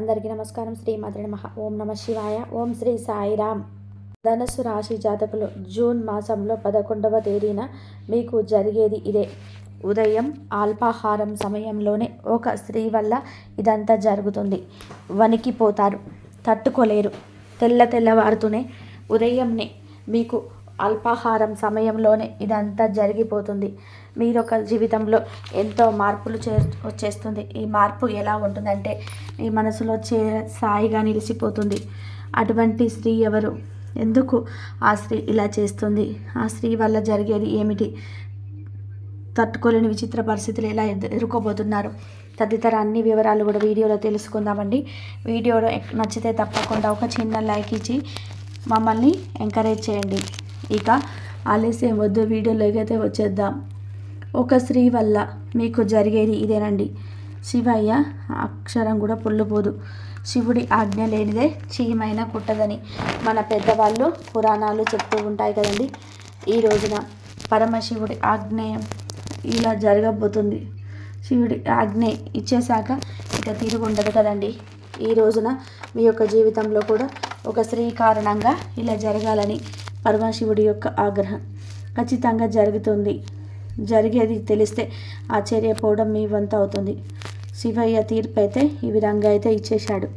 అందరికీ నమస్కారం. శ్రీ మాతృ నమ. ఓం నమ శివాయ. ఓం శ్రీ సాయిరామ్ ధనుసు రాశి జాతకులు జూన్ మాసంలో పదకొండవ తేదీన మీకు జరిగేది ఇదే. ఉదయం అల్పాహారం సమయంలోనే ఒక స్త్రీ వల్ల ఇదంతా జరుగుతుంది. వణికిపోతారు. తట్టుకోలేరు. తెల్ల తెల్లవారుతూనే ఉదయంనే మీకు అల్పాహారం సమయంలోనే ఇదంతా జరిగిపోతుంది. మీరు ఒక జీవితంలో ఎంతో మార్పులు చే వచ్చేస్తుంది. ఈ మార్పు ఎలా ఉంటుందంటే మీ మనసులో చే సాయిగా నిలిచిపోతుంది. అటువంటి స్త్రీ ఎవరు? ఎందుకు ఆ స్త్రీ ఇలా చేస్తుంది? ఆ స్త్రీ వల్ల జరిగేది ఏమిటి? తట్టుకోలేని విచిత్ర పరిస్థితులు ఎలా ఎదు- ఎదుర్కోబోతున్నారు? తదితర అన్ని వివరాలు కూడా వీడియోలో తెలుసుకుందామండి. వీడియోలో నచ్చితే తప్పకుండా ఒక చిన్న లైక్ ఇచ్చి మమ్మల్ని ఎంకరేజ్ చేయండి. ఇక ఆలస్యం వద్దు వీడియోలోకి అయితే వచ్చేద్దాం. ఒక స్త్రీ వల్ల మీకు జరిగేది ఇదేనండి. శివయ్య అక్షరం కూడా పొల్లుపోదు. శివుడి ఆజ్ఞ లేనిదే చీమైన కుట్టదని మన పెద్దవాళ్ళు పురాణాలు చెప్తూ ఉంటాయి కదండి. ఈ రోజున పరమశివుడి ఆగ్నేయం ఇలా జరగబోతుంది. శివుడి ఆజ్ఞ ఇచ్చేశాక ఇక తిరుగు ఉండదు కదండి. ఈ రోజున మీ యొక్క జీవితంలో కూడా ఒక స్త్రీ కారణంగా ఇలా జరగాలని పరమశివుడి యొక్క ఆగ్రహం. ఖచ్చితంగా జరుగుతుంది. జరిగేది తెలిస్తే ఆశ్చర్యపోవడం మీ వంతు అవుతుంది. శివయ్య తీర్పు అయితే ఈ విధంగా అయితే ఇచ్చేశాడు.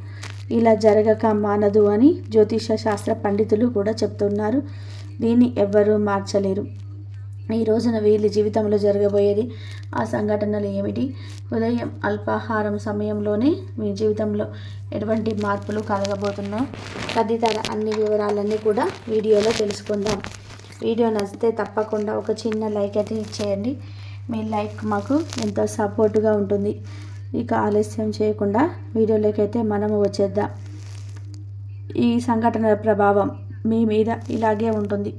ఇలా జరగక మానదు అని జ్యోతిష శాస్త్ర పండితులు కూడా చెప్తున్నారు. దీన్ని ఎవ్వరూ మార్చలేరు. ఈ రోజున వీళ్ళ జీవితంలో జరగబోయేది ఆ సంఘటనలు ఏమిటి? ఉదయం అల్పాహారం సమయంలోనే మీ జీవితంలో ఎటువంటి మార్పులు కలగబోతున్నాం తదితర అన్ని వివరాలన్నీ కూడా వీడియోలో తెలుసుకుందాం. వీడియో నచ్చితే తప్పకుండా ఒక చిన్న లైక్ అయితే ఇచ్చేయండి. మీ లైక్ మాకు ఎంతో సపోర్టుగా ఉంటుంది. ఇక ఆలస్యం చేయకుండా వీడియోలోకి అయితే మనము వచ్చేద్దాం. ఈ సంఘటనల ప్రభావం మీ మీద ఇలాగే ఉంటుంది.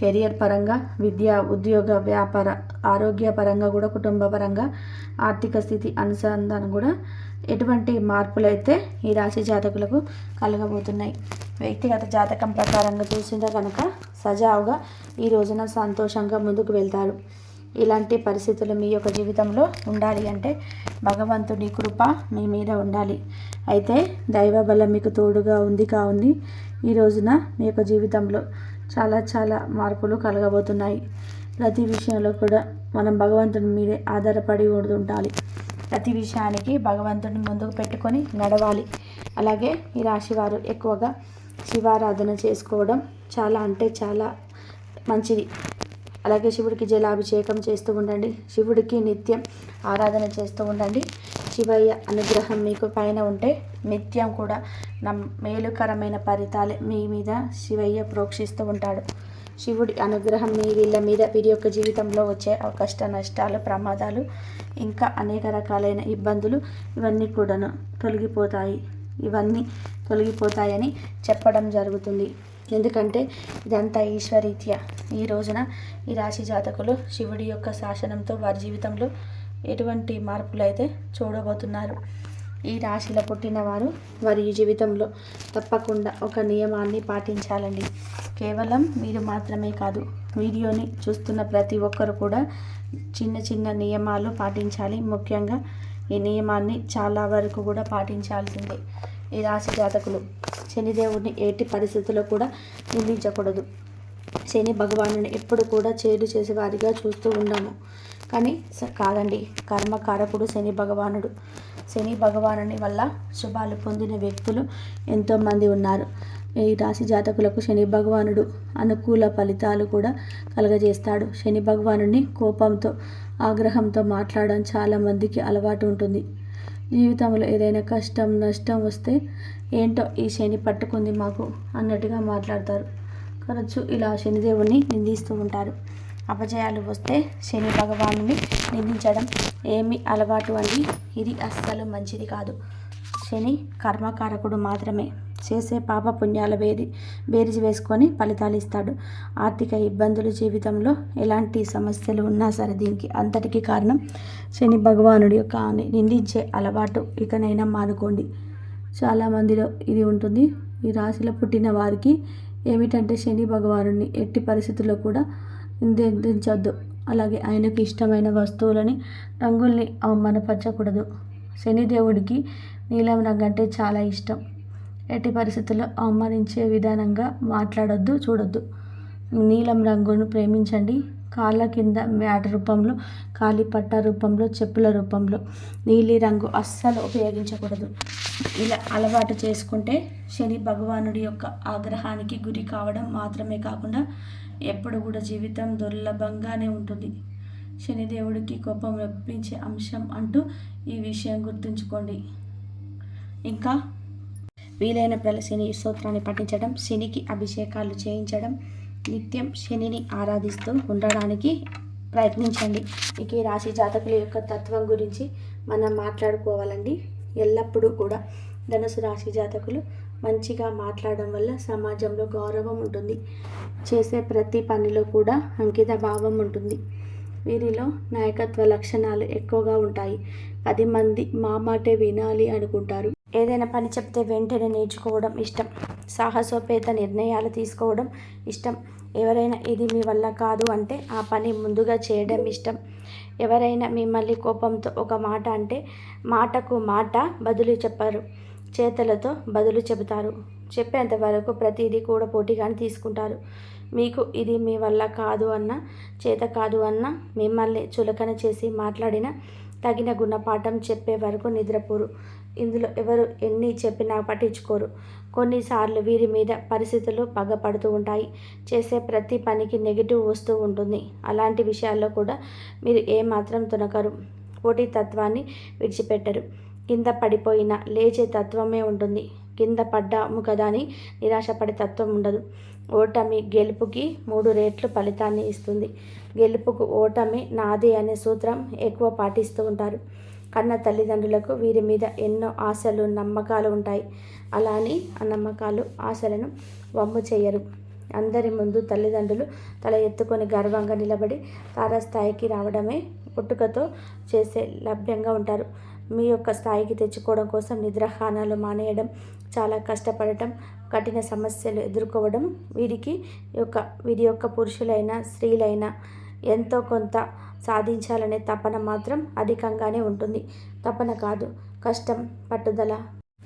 కెరియర్ పరంగా విద్య ఉద్యోగ వ్యాపార ఆరోగ్య పరంగా కూడా కుటుంబ పరంగా ఆర్థిక స్థితి అనుసంధానం కూడా ఎటువంటి మార్పులు అయితే ఈ రాశి జాతకులకు కలగబోతున్నాయి. వ్యక్తిగత జాతకం ప్రకారంగా చూసిందా కనుక సజావుగా ఈ రోజున సంతోషంగా ముందుకు వెళ్తారు. ఇలాంటి పరిస్థితులు మీ యొక్క జీవితంలో ఉండాలి అంటే భగవంతుడి కృప మీ మీద ఉండాలి. అయితే దైవ బలం మీకు తోడుగా ఉంది కావుంది ఈ రోజున మీ యొక్క జీవితంలో. చాలా చాలా మార్పులు కలగబోతున్నాయి. ప్రతి విషయంలో కూడా మనం భగవంతుని మీదే ఆధారపడి ఉండాలి ప్రతి విషయానికి భగవంతుని ముందుకు పెట్టుకొని నడవాలి. అలాగే ఈ రాశివారు ఎక్కువగా శివారాధన చేసుకోవడం చాలా అంటే చాలా మంచిది. అలాగే శివుడికి జలాభిషేకం చేస్తూ ఉండండి. శివుడికి నిత్యం ఆరాధన చేస్తూ ఉండండి. శివయ్య అనుగ్రహం మీకు పైన ఉంటే నిత్యం కూడా నమ్ మేలుకరమైన ఫలితాలే మీ మీద శివయ్య ప్రోక్షిస్తూ ఉంటాడు. శివుడి అనుగ్రహం మీ వీళ్ళ మీద వీరి యొక్క జీవితంలో వచ్చే కష్ట నష్టాలు ప్రమాదాలు ఇంకా అనేక రకాలైన ఇబ్బందులు ఇవన్నీ కూడాను తొలగిపోతాయి. ఇవన్నీ తొలగిపోతాయని చెప్పడం జరుగుతుంది. ఎందుకంటే ఇదంతా ఈశ్వరీత్య. ఈ రోజున ఈ రాశి జాతకులు శివుడి యొక్క శాసనంతో వారి జీవితంలో ఎటువంటి మార్పులు అయితే చూడబోతున్నారు. ఈ రాశిలో పుట్టిన వారు వారి జీవితంలో తప్పకుండా ఒక నియమాన్ని పాటించాలండి. కేవలం మీరు మాత్రమే కాదు వీడియోని చూస్తున్న ప్రతి ఒక్కరు కూడా చిన్న చిన్న నియమాలు పాటించాలి. ముఖ్యంగా ఈ నియమాన్ని చాలా వరకు కూడా పాటించాల్సిందే. ఈ రాశి జాతకులు శనిదేవుడిని ఎట్టి పరిస్థితుల్లో కూడా నిందించకూడదు. శని భగవానుని ఎప్పుడు కూడా చేడు చేసేవారిగా చూస్తూ ఉండము. కానీ స- కాదండి. కర్మకారకుడు శని భగవానుడు. శని భగవానుని వల్ల శుభాలు పొందిన వ్యక్తులు ఎంతోమంది ఉన్నారు. ఈ రాశి జాతకులకు శని భగవానుడు అనుకూల ఫలితాలు కూడా కలగజేస్తాడు. శని భగవానుడిని కోపంతో ఆగ్రహంతో మాట్లాడడం చాలామందికి అలవాటు ఉంటుంది. జీవితంలో ఏదైనా కష్టం నష్టం వస్తే ఏంటో ఈ శని పట్టుకుంది మాకు అన్నట్టుగా మాట్లాడతారు. తరచు ఇలా శనిదేవుని నిందిస్తూ ఉంటారు. అపజయాలు వస్తే శని భగవానుని నిందించడం ఏమి అలవాటు అండి? ఇది అస్సలు మంచిది కాదు. శని కర్మకారకుడు మాత్రమే. చేసే పాప పుణ్యాల వేది బేరీజు వేసుకొని ఫలితాలు ఇస్తాడు. ఆర్థిక ఇబ్బందులు జీవితంలో ఎలాంటి సమస్యలు ఉన్నా సరే దీనికి అంతటికి కారణం శని భగవానుడి యొక్క నిందించే అలవాటు ఇకనైనా మానుకోండి. చాలామందిలో ఇది ఉంటుంది. ఈ రాశిలో పుట్టిన వారికి ఏమిటంటే శని భగవానుడిని ఎట్టి పరిస్థితుల్లో కూడా నిందించవద్దు అలాగే ఆయనకు ఇష్టమైన వస్తువులని రంగుల్ని అవమానపరచకూడదు. శనిదేవుడికి నీలం రంగు అంటే చాలా ఇష్టం. ఎట్టి పరిస్థితుల్లో అవమానించే విధానంగా మాట్లాడొద్దు చూడొద్దు. నీలం రంగును ప్రేమించండి. కాళ్ళ కింద మ్యాట్ రూపంలో కాలి పట్ట రూపంలో చెప్పుల రూపంలో నీలి రంగు అస్సలు ఉపయోగించకూడదు. ఇలా అలవాటు చేసుకుంటే శని భగవానుడి యొక్క ఆగ్రహానికి గురి కావడం మాత్రమే కాకుండా ఎప్పుడు కూడా జీవితం దుర్లభంగానే ఉంటుంది. శనిదేవుడికి కోపం రప్పించే అంశం అంటూ ఈ విషయం గుర్తుంచుకోండి. ఇంకా వీలైనప్పుడల్లా శని స్తోత్రాన్ని పఠించడం శనికి అభిషేకాలు చేయించడం నిత్యం శనిని ఆరాధిస్తూ ఉండడానికి ప్రయత్నించండి. ఇక ఈ రాశి జాతకుల యొక్క తత్వం గురించి మనం మాట్లాడుకోవాలండి. ఎల్లప్పుడూ కూడా ధనుసు రాశి జాతకులు మంచిగా మాట్లాడడం వల్ల సమాజంలో గౌరవం ఉంటుంది. చేసే ప్రతి పనిలో కూడా అంకిత భావం ఉంటుంది. వీరిలో నాయకత్వ లక్షణాలు ఎక్కువగా ఉంటాయి. పది మంది మా మాటే వినాలి అనుకుంటారు. ఏదైనా పని చెప్తే వెంటనే నేర్చుకోవడం ఇష్టం. సాహసోపేత నిర్ణయాలు తీసుకోవడం ఇష్టం. ఎవరైనా ఇది మీ వల్ల కాదు అంటే ఆ పని ముందుగా చేయడం ఇష్టం. ఎవరైనా మిమ్మల్ని కోపంతో ఒక మాట అంటే మాటకు మాట బదులు చెప్పారు. చేతలతో బదులు చెబుతారు. చెప్పేంత వరకు ప్రతిదీ కూడా పోటీగానే తీసుకుంటారు. మీకు ఇది మీ వల్ల కాదు అన్న చేత కాదు అన్న మిమ్మల్ని చులకన చేసి మాట్లాడిన తగిన గుణపాఠం చెప్పే వరకు నిద్రపోరు. ఇందులో ఎవరు ఎన్ని చెప్పినా పట్టించుకోరు. కొన్నిసార్లు వీరి మీద పరిస్థితులు పగపడుతూ ఉంటాయి. చేసే ప్రతి పనికి నెగిటివ్ వస్తూ ఉంటుంది. అలాంటి విషయాల్లో కూడా మీరు ఏమాత్రం తునకరు పోటీతత్వాన్ని విడిచిపెట్టరు. కింద పడిపోయిన లేచే తత్వమే ఉంటుంది. కింద పడ్డాము కదా అని నిరాశపడే తత్వం ఉండదు. ఓటమి గెలుపుకి మూడు రేట్లు ఫలితాన్ని ఇస్తుంది. గెలుపుకు ఓటమి నాది అనే సూత్రం ఎక్కువ పాటిస్తూ ఉంటారు. కన్న తల్లిదండ్రులకు వీరి మీద ఎన్నో ఆశలు నమ్మకాలు ఉంటాయి. అలా అని ఆ నమ్మకాలు ఆశలను వమ్ము చేయరు. అందరి ముందు తల్లిదండ్రులు తల ఎత్తుకొని గర్వంగా నిలబడి తారాస్థాయికి రావడమే పుట్టుకతో చేసే లభ్యంగా ఉంటారు. మీ యొక్క స్థాయికి తెచ్చుకోవడం కోసం నిద్రాహానాలు మానేయడం చాలా కష్టపడటం కఠిన సమస్యలు ఎదుర్కోవడం వీరికి యొక్క వీరి యొక్క పురుషులైన స్త్రీలైన ఎంతో కొంత సాధించాలనే తపన మాత్రం అధికంగానే ఉంటుంది. తపన కాదు కష్టం పట్టుదల.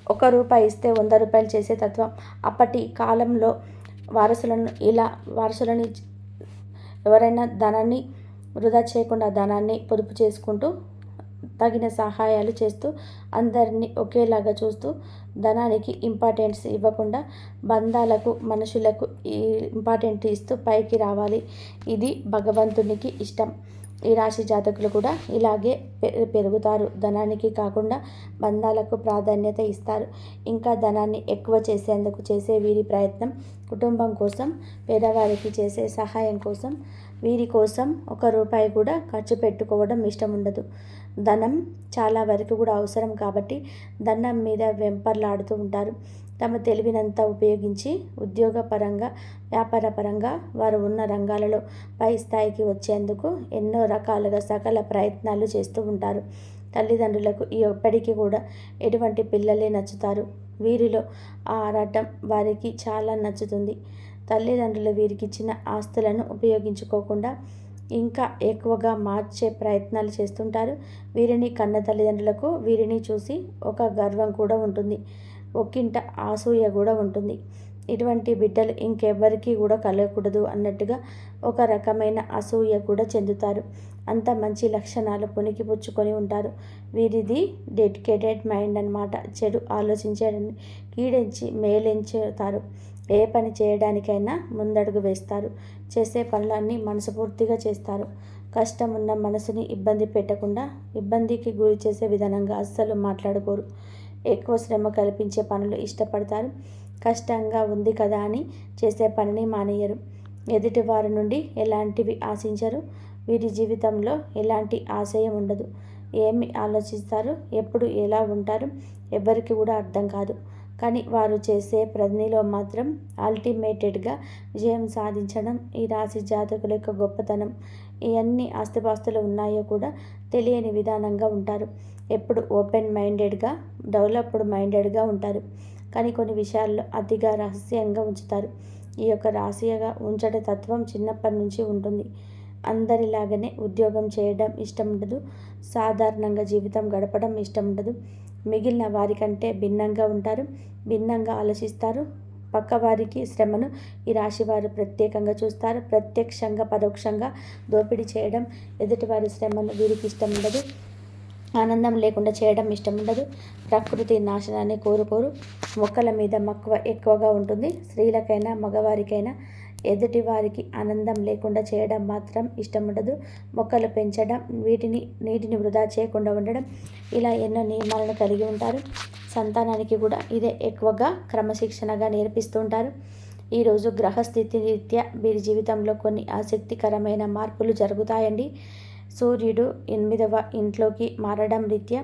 ఒక రూపాయి ఇస్తే వంద రూపాయలు చేసే తత్వం. అప్పటి కాలంలో వారసులను ఇలా వారసులని ఎవరైనా ధనాన్ని వృధా చేయకుండా ధనాన్ని పొదుపు చేసుకుంటూ తగిన సహాయాలు చేస్తూ అందరినీ ఒకేలాగా చూస్తూ ధనానికి ఇంపార్టెన్స్ ఇవ్వకుండా బంధాలకు మనుషులకు ఇంపార్టెంట్ ఇస్తూ పైకి రావాలి. ఇది భగవంతునికి ఇష్టం. ఈ రాశి జాతకులు కూడా ఇలాగే పెరుగుతారు. ధనానికి కాకుండా బంధాలకు ప్రాధాన్యత ఇస్తారు. ఇంకా ధనాన్ని ఎక్కువ చేసేందుకు చేసే వీరి ప్రయత్నం కుటుంబం కోసం పేదవారికి చేసే సహాయం కోసం వీరి కోసం ఒక రూపాయి కూడా ఖర్చు పెట్టుకోవడం ఇష్టం ఉండదు. ధనం చాలా వరకు కూడా అవసరం కాబట్టి ధనం మీద వెంపర్లాడుతూ ఉంటారు. తమ తెలివినంతా ఉపయోగించి ఉద్యోగపరంగా వ్యాపారపరంగా వారు ఉన్న రంగాలలో పై స్థాయికి వచ్చేందుకు ఎన్నో రకాలుగా సకల ప్రయత్నాలు చేస్తూ ఉంటారు. తల్లిదండ్రులకు ఈ ఎప్పటికీ కూడా ఎటువంటి పిల్లలే నచ్చుతారు. వీరిలో ఆ ఆరాటం వారికి చాలా నచ్చుతుంది. తల్లిదండ్రులు వీరికి ఇచ్చిన ఆస్తులను ఉపయోగించుకోకుండా ఇంకా ఎక్కువగా మార్చే ప్రయత్నాలు చేస్తుంటారు. వీరిని కన్న తల్లిదండ్రులకు వీరిని చూసి ఒక గర్వం కూడా ఉంటుంది. ఒక్కింట ఆసూయ కూడా ఉంటుంది. ఇటువంటి బిడ్డలు ఇంకెవ్వరికీ కూడా కలగకూడదు అన్నట్టుగా ఒక రకమైన అసూయ కూడా చెందుతారు. అంత మంచి లక్షణాలు పుణికిపుచ్చుకొని ఉంటారు. వీరిది డెడికేటెడ్ మైండ్ అనమాట చెడు ఆలోచించడానికి కీడించి మేలించుతారు. ఏ పని చేయడానికైనా ముందడుగు వేస్తారు. చేసే పనులన్నీ మనసుపూర్తిగా చేస్తారు. కష్టం ఉన్న మనసుని ఇబ్బంది పెట్టకుండా ఇబ్బందికి గురి చేసే విధానంగా అస్సలు మాట్లాడుకోరు. ఎక్కువ శ్రమ కల్పించే పనులు ఇష్టపడతారు. కష్టంగా ఉంది కదా అని చేసే పనిని మానేయరు. ఎదుటి వారి నుండి ఎలాంటివి ఆశించరు. వీరి జీవితంలో ఎలాంటి ఆశయం ఉండదు. ఏమి ఆలోచిస్తారు? ఎప్పుడు ఎలా ఉంటారు? ఎవరికి కూడా అర్థం కాదు. కానీ వారు చేసే ప్రజ్ఞలో మాత్రం అల్టిమేటెడ్గా విజయం సాధించడం ఈ రాశి జాతకుల యొక్క గొప్పతనం. ఇవన్నీ ఆస్తిపాస్తులు ఉన్నాయో కూడా తెలియని విధానంగా ఉంటారు. ఎప్పుడు ఓపెన్ మైండెడ్గా డెవలప్డ్ మైండెడ్గా ఉంటారు. కానీ కొన్ని విషయాల్లో అతిగా రహస్యంగా ఉంచుతారు. ఈ యొక్క రాశిగా ఉంచట తత్వం చిన్నప్పటి నుంచి ఉంటుంది. అందరిలాగానే ఉద్యోగం చేయడం ఇష్టం ఉండదు. సాధారణంగా జీవితం గడపడం ఇష్టం ఉండదు. మిగిలిన వారికంటే భిన్నంగా ఉంటారు. భిన్నంగా ఆలోచిస్తారు. పక్కవారికి శ్రమను ఈ రాశి వారు ప్రత్యేకంగా చూస్తారు. ప్రత్యక్షంగా పరోక్షంగా దోపిడీ చేయడం ఎదుటివారి శ్రమను వీరికి ఇష్టం ఉండదు. ఆనందం లేకుండా చేయడం ఇష్టం ఉండదు. ప్రకృతి నాశనాన్ని కోరుకోరు. మొక్కల మీద మక్కువ ఎక్కువగా ఉంటుంది. స్త్రీలకైనా మగవారికైనా ఎదుటి వారికి ఆనందం లేకుండా చేయడం మాత్రం ఇష్టం ఉండదు మొక్కలు పెంచడం వీటిని నీటిని వృధా చేయకుండా ఉండడం ఇలా ఎన్నో నియమాలను కలిగి ఉంటారు. సంతానానికి కూడా ఇదే ఎక్కువగా క్రమశిక్షణగా నేర్పిస్తుంటారు. ఈరోజు గ్రహస్థితి రీత్యా వీరి జీవితంలో కొన్ని ఆసక్తికరమైన మార్పులు జరుగుతాయండి. సూర్యుడు ఎనిమిదవ ఇంట్లోకి మారడం రీత్యా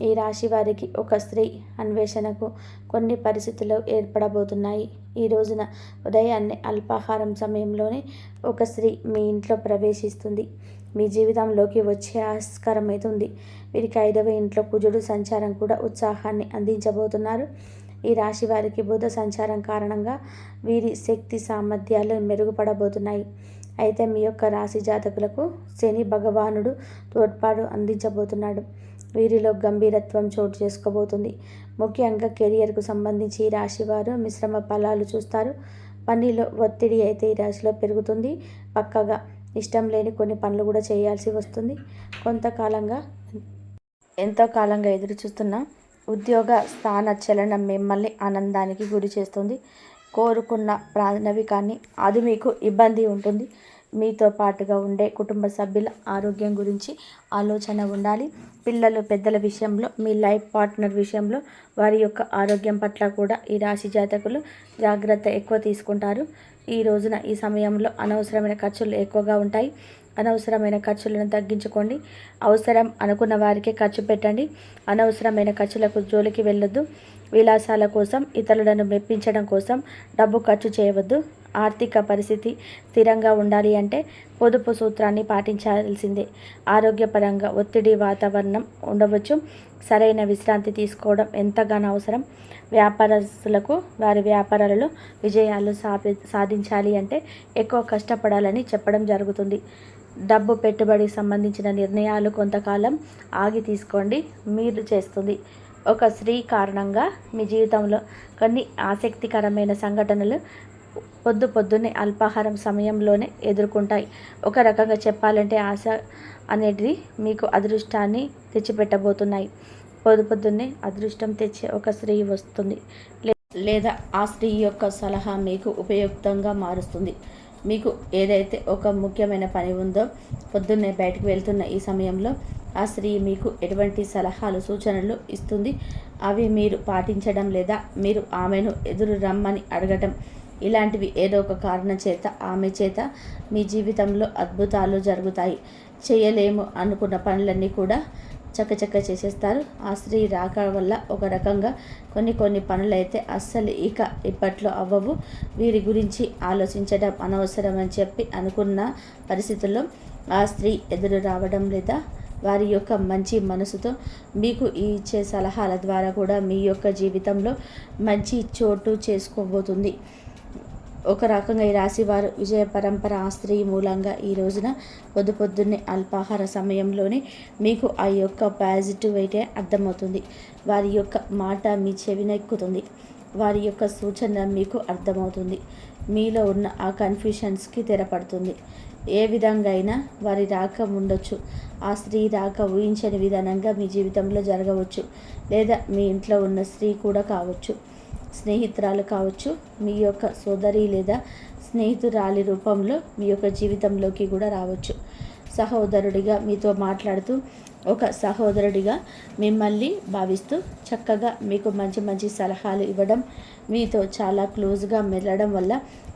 ఈ రాశి వారికి ఒక స్త్రీ అన్వేషణకు కొన్ని పరిస్థితులు ఏర్పడబోతున్నాయి. ఈ రోజున ఉదయాన్నే అల్పాహారం సమయంలోనే ఒక స్త్రీ మీ ఇంట్లో ప్రవేశిస్తుంది. మీ జీవితంలోకి వచ్చే ఆస్కారం అయితే ఉంది వీరికి ఐదవ ఇంట్లో కుజుడు సంచారం కూడా ఉత్సాహాన్ని అందించబోతున్నారు. ఈ రాశి వారికి బుధ సంచారం కారణంగా వీరి శక్తి సామర్థ్యాలు మెరుగుపడబోతున్నాయి. అయితే మీ యొక్క రాశి జాతకులకు శని భగవానుడు తోడ్పాటు అందించబోతున్నాడు. వీరిలో గంభీరత్వం చోటు చేసుకోబోతుంది. ముఖ్యంగా కెరియర్కు సంబంధించి ఈ రాశి వారు మిశ్రమ ఫలాలు చూస్తారు. పనిలో ఒత్తిడి అయితే ఈ రాశిలో పెరుగుతుంది. పక్కగా ఇష్టం లేని కొన్ని పనులు కూడా చేయాల్సి వస్తుంది. కొంతకాలంగా ఎంతో కాలంగా ఎదురు చూస్తున్న ఉద్యోగ స్థాన చలనం మిమ్మల్ని ఆనందానికి గురి చేస్తుంది. కోరుకున్న ప్రాణవికాన్ని అది మీకు ఇబ్బంది ఉంటుంది. మీతో పాటుగా ఉండే కుటుంబ సభ్యుల ఆరోగ్యం గురించి ఆలోచన ఉండాలి. పిల్లలు పెద్దల విషయంలో మీ లైఫ్ పార్ట్నర్ విషయంలో వారి యొక్క ఆరోగ్యం పట్ల కూడా ఈ రాశి జాతకులు జాగ్రత్త ఎక్కువ తీసుకుంటారు. ఈ రోజున ఈ సమయంలో అనవసరమైన ఖర్చులు ఎక్కువగా ఉంటాయి. అనవసరమైన ఖర్చులను తగ్గించుకోండి. అవసరం అనుకున్న వారికే ఖర్చు పెట్టండి. అనవసరమైన ఖర్చులకు జోలికి వెళ్ళొద్దు. విలాసాల కోసం ఇతరులను మెప్పించడం కోసం డబ్బు ఖర్చు చేయవద్దు. ఆర్థిక పరిస్థితి స్థిరంగా ఉండాలి అంటే పొదుపు సూత్రాన్ని పాటించాల్సిందే. ఆరోగ్యపరంగా ఒత్తిడి వాతావరణం ఉండవచ్చు. సరైన విశ్రాంతి తీసుకోవడం ఎంతగానో అవసరం. వ్యాపారస్తులకు వారి వ్యాపారాలలో విజయాలు సాధి సాధించాలి అంటే ఎక్కువ కష్టపడాలని చెప్పడం జరుగుతుంది. డబ్బు పెట్టుబడికి సంబంధించిన నిర్ణయాలు కొంతకాలం ఆగి తీసుకోండి మీరు చేస్తుంది. ఒక స్త్రీ కారణంగా మీ జీవితంలో కొన్ని ఆసక్తికరమైన సంఘటనలు పొద్దు పొద్దున్నే అల్పాహారం సమయంలోనే ఎదుర్కొంటాయి. ఒక రకంగా చెప్పాలంటే ఆశ అనేది మీకు అదృష్టాన్ని తెచ్చిపెట్టబోతున్నాయి. పొద్దు పొద్దున్నే అదృష్టం తెచ్చే ఒక స్త్రీ వస్తుంది. లేదా ఆ స్త్రీ యొక్క సలహా మీకు ఉపయుక్తంగా మారుస్తుంది. మీకు ఏదైతే ఒక ముఖ్యమైన పని ఉందో పొద్దున్నే బయటకు వెళ్తున్న ఈ సమయంలో ఆ స్త్రీ మీకు ఎటువంటి సలహాలు సూచనలు ఇస్తుంది? అవి మీరు పాటించడం లేదా మీరు ఆమెను ఎదురు రమ్మని అడగటం ఇలాంటివి ఏదో ఒక కారణం చేత ఆమె చేత మీ జీవితంలో అద్భుతాలు జరుగుతాయి. చేయలేము అనుకున్న పనులన్నీ కూడా చక్కచక్క చేసేస్తారు. ఆ స్త్రీ రాక వల్ల ఒక రకంగా కొన్ని కొన్ని పనులైతే అస్సలు ఇక ఇప్పట్లో అవ్వవు. వీరి గురించి ఆలోచించడం అనవసరం అని చెప్పి అనుకున్న పరిస్థితుల్లో ఆ స్త్రీ ఎదురు రావడం లేదా వారి యొక్క మంచి మనసుతో మీకు ఇచ్చే సలహాల ద్వారా కూడా మీ యొక్క జీవితంలో మంచి చోటు చేసుకోబోతుంది. ఒక రకంగా ఈ రాశివారు విజయ పరంపర ఆ స్త్రీ మూలంగా ఈ రోజున పొద్దు పొద్దున్నే అల్పాహార సమయంలోనే మీకు ఆ యొక్క పాజిటివ్ అయితే అర్థమవుతుంది. వారి యొక్క మాట మీ చెవినెక్కుతుంది వారి యొక్క సూచన మీకు అర్థమవుతుంది. మీలో ఉన్న ఆ కన్ఫ్యూషన్స్కి తెరపడుతుంది. ఏ విధంగా అయినా వారి రాక ఉండొచ్చు ఆ స్త్రీ రాక ఊహించని విధానంగా మీ జీవితంలో జరగవచ్చు. లేదా మీ ఇంట్లో ఉన్న స్త్రీ కూడా కావచ్చు. స్నేహితురాలు కావచ్చు మీ యొక్క సోదరి లేదా స్నేహితురాలి రూపంలో మీ యొక్క జీవితంలోకి కూడా రావచ్చు. సహోదరుడిగా మీతో మాట్లాడుతూ ఒక సహోదరుడిగా మిమ్మల్ని భావిస్తూ చక్కగా మీకు మంచి మంచి సలహాలు ఇవ్వడం మీతో చాలా క్లోజ్గా మెల్లడం వల్ల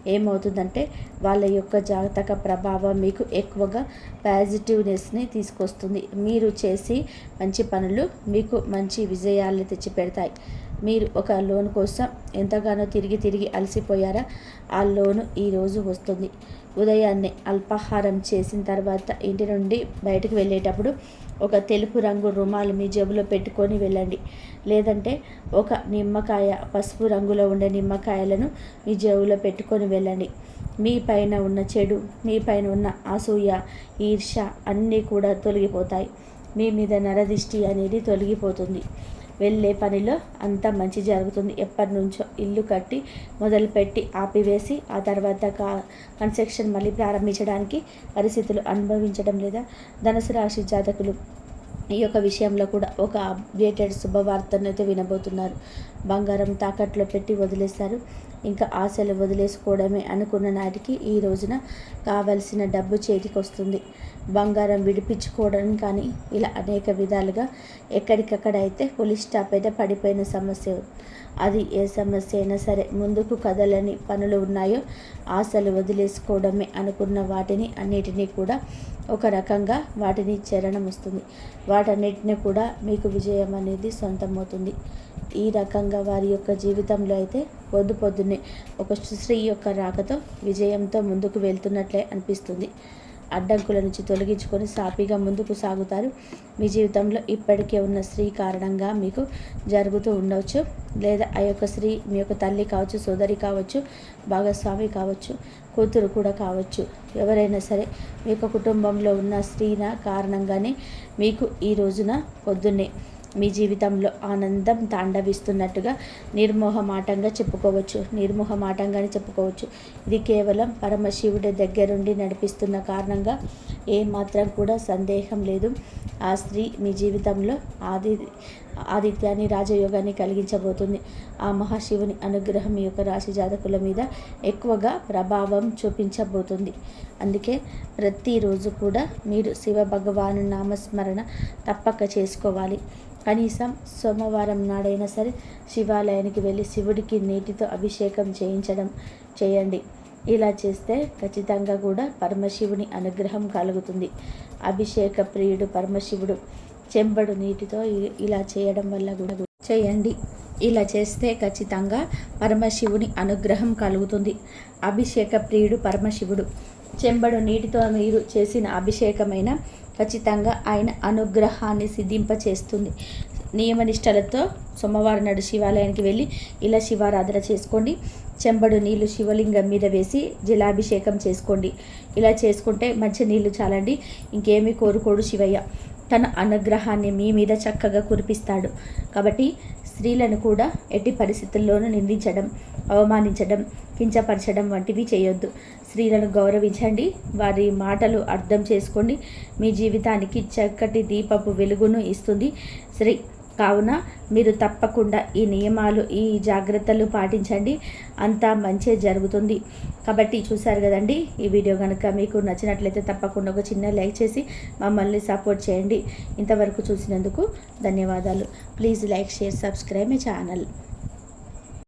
ఏమవుతుందంటే వాళ్ళ యొక్క జాతక ప్రభావం మీకు ఎక్కువగా పాజిటివ్నెస్ని తీసుకొస్తుంది. మీరు చేసి మంచి పనులు మీకు మంచి విజయాల్ని తెచ్చిపెడతాయి. మీరు ఒక లోన్ కోసం ఎంతగానో తిరిగి తిరిగి అలసిపోయారా? ఆ లోను ఈరోజు వస్తుంది. ఉదయాన్నే అల్పాహారం చేసిన తర్వాత ఇంటి నుండి బయటకు వెళ్ళేటప్పుడు ఒక తెలుపు రంగు రుమాలు మీ జేబులో పెట్టుకొని వెళ్ళండి. లేదంటే ఒక నిమ్మకాయ పసుపు రంగులో ఉండే నిమ్మకాయలను మీ జేబులో పెట్టుకొని వెళ్ళండి. మీ పైన ఉన్న చెడు మీ పైన ఉన్న అసూయ ఈర్ష అన్నీ కూడా తొలగిపోతాయి. మీ మీద నరదిష్టి అనేది తొలగిపోతుంది. వెళ్ళే పనిలో అంతా మంచి జరుగుతుంది. ఎప్పటి నుంచో ఇల్లు కట్టి మొదలుపెట్టి ఆపివేసి ఆ తర్వాత కా కన్స్ట్రక్షన్ మళ్ళీ ప్రారంభించడానికి పరిస్థితులు అనుభవించడం లేదా ధనుసు రాశి జాతకులు ఈ యొక్క విషయంలో కూడా ఒక అప్డేటెడ్ శుభవార్తను అయితే వినబోతున్నారు. బంగారం తాకట్లో పెట్టి వదిలేస్తారు ఇంకా ఆశలు వదిలేసుకోవడమే అనుకున్న నాటికి ఈ రోజున కావలసిన డబ్బు చేతికి వస్తుంది బంగారం విడిపించుకోవడం కానీ ఇలా అనేక విధాలుగా ఎక్కడికక్కడ అయితే పోలీస్ స్టాప్ అయితే పడిపోయిన సమస్య. అది ఏ సమస్య అయినా సరే ముందుకు కదలని పనులు ఉన్నాయో ఆశలు వదిలేసుకోవడమే అనుకున్న వాటిని అన్నిటినీ కూడా ఒక రకంగా వాటిని చరణం వస్తుంది వాటన్నిటిని కూడా మీకు విజయం అనేది సొంతమవుతుంది. ఈ రకంగా వారి యొక్క జీవితంలో అయితే పొద్దు పొద్దున్నే ఒక స్త్రీ యొక్క రాకతో విజయంతో ముందుకు వెళ్తున్నట్లే అనిపిస్తుంది. అడ్డంకుల నుంచి తొలగించుకొని సాపిగా ముందుకు సాగుతారు. మీ జీవితంలో ఇప్పటికే ఉన్న స్త్రీ కారణంగా మీకు జరుగుతూ ఉండవచ్చు. లేదా ఆ యొక్క స్త్రీ మీ యొక్క తల్లి కావచ్చు సోదరి కావచ్చు భాగస్వామి కావచ్చు. కూతురు కూడా కావచ్చు. ఎవరైనా సరే మీ యొక్క కుటుంబంలో ఉన్న స్త్రీన కారణంగానే మీకు ఈ రోజున పొద్దున్నే మీ జీవితంలో ఆనందం తాండవిస్తున్నట్టుగా నిర్మోహమాటంగా చెప్పుకోవచ్చు. నిర్మోహమాటంగానే చెప్పుకోవచ్చు. ఇది కేవలం పరమశివుడి దగ్గరుండి నడిపిస్తున్న కారణంగా ఏ మాత్రం కూడా సందేహం లేదు. ఆ స్త్రీ మీ జీవితంలో ఆది ఆదిత్యాన్ని రాజయోగాన్ని కలిగించబోతుంది. ఆ మహాశివుని అనుగ్రహం ఈ యొక్క రాశి జాతకుల మీద ఎక్కువగా ప్రభావం చూపించబోతుంది. అందుకే ప్రతిరోజు కూడా మీరు శివ భగవాను నామస్మరణ తప్పక చేసుకోవాలి. కనీసం సోమవారం నాడైనా సరే శివాలయానికి వెళ్ళి శివుడికి నీటితో అభిషేకం చేయించడం చేయండి. ఇలా చేస్తే ఖచ్చితంగా కూడా పరమశివుని అనుగ్రహం కలుగుతుంది. అభిషేక ప్రియుడు పరమశివుడు చెంబడు నీటితో ఇలా చేయడం వల్ల కూడా చేయండి. ఇలా చేస్తే ఖచ్చితంగా పరమశివుని అనుగ్రహం కలుగుతుంది. అభిషేక ప్రియుడు పరమశివుడు చెంబడు నీటితో మీరు చేసిన అభిషేకమైన ఖచ్చితంగా ఆయన అనుగ్రహాన్ని సిద్ధింపచేస్తుంది. నియమనిష్టలతో సోమవారం నాడు శివాలయానికి వెళ్ళి ఇలా శివారాధన చేసుకోండి. చెంబడు నీళ్ళు శివలింగం మీద వేసి జలాభిషేకం చేసుకోండి. ఇలా చేసుకుంటే మంచి నీళ్ళు చాలండి. ఇంకేమీ కోరుకోడు శివయ్య. తన అనుగ్రహాన్ని మీ మీద చక్కగా కురిపిస్తాడు. కాబట్టి స్త్రీలను కూడా ఎట్టి పరిస్థితుల్లోనూ నిందించడం అవమానించడం కించపరచడం వంటివి చేయొద్దు. స్త్రీలను గౌరవించండి. వారి మాటలు అర్థం చేసుకోండి. మీ జీవితానికి చక్కటి దీపపు వెలుగును ఇస్తుంది. శ్రీ కావున మీరు తప్పకుండా ఈ నియమాలు ఈ జాగ్రత్తలు పాటించండి. అంతా మంచి జరుగుతుంది. కాబట్టి చూశారు కదండి ఈ వీడియో కనుక మీకు నచ్చినట్లయితే తప్పకుండా ఒక చిన్న లైక్ చేసి మమ్మల్ని సపోర్ట్ చేయండి. ఇంతవరకు చూసినందుకు ధన్యవాదాలు. Please like share subscribe my channel.